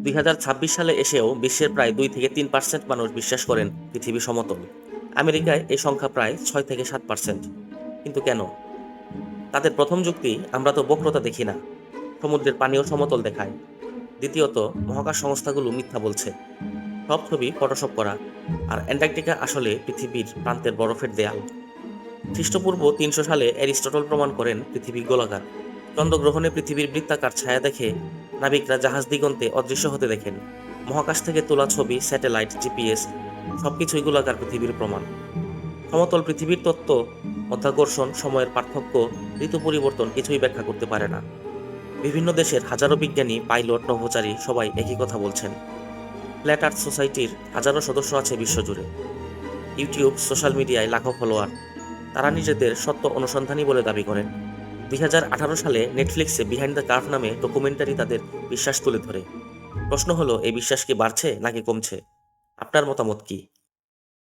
দুই হাজার ছাব্বিশ সালে এসেও বিশ্বের প্রায় দুই থেকে তিন পার্সেন্ট মানুষ বিশ্বাস করেন পৃথিবী সমতল। আমেরিকায় এই সংখ্যা প্রায় ছয় থেকে সাত পার্সেন্ট। কিন্তু কেন? তাদের প্রথম যুক্তি, আমরা তো বক্রতা দেখি না। সমুদ্রের পানীয় সমতল দেখায়। দ্বিতীয়ত, মহাকাশ সংস্থাগুলো মিথ্যা বলছে। সব ছবি ফটোশপ করা। আর অ্যান্টার্কটিকা আসলে পৃথিবীর প্রান্তের বরফের দেয়াল। খ্রিস্টপূর্ব তিনশো সালে অ্যারিস্টটল প্রমাণ করেন পৃথিবী গোলাকার। চন্দ্রগ্রহণে পৃথিবীর বৃত্তাকার ছায়া দেখে নাবিকরা জাহাজ দিগন্তে অদৃশ্য হতে দেখেন। মহাকাশ থেকে তোলা ছবি, স্যাটেলাইট, জিপিএস, সবকিছুই গোলাকার পৃথিবীর প্রমাণ। সমতল পৃথিবীর তত্ত্ব, অধ্যাকর্ষণ, সময়ের পার্থক্য, ঋতু পরিবর্তন কিছুই ব্যাখ্যা করতে পারে না। বিভিন্ন দেশের হাজারো বিজ্ঞানী, পাইলট, নভোচারী সবাই একই কথা বলছেন। ফ্ল্যাট আর্থ সোসাইটির হাজারো সদস্য আছে বিশ্বজুড়ে। ইউটিউব, সোশ্যাল মিডিয়ায় লাখো ফলোয়ার। তারা নিজেদের সত্য অনুসন্ধানী বলে দাবি করেন। দুই হাজার আঠারো সালে নেটফ্লিক্সে বিহাইন্ড দ্য কার্ভ নামে ডকুমেন্টারি তাদের বিশ্বাস তুলে ধরে। প্রশ্ন হলো, এই বিশ্বাস কি বাড়ছে নাকি কমছে? আপনার মতামত কি?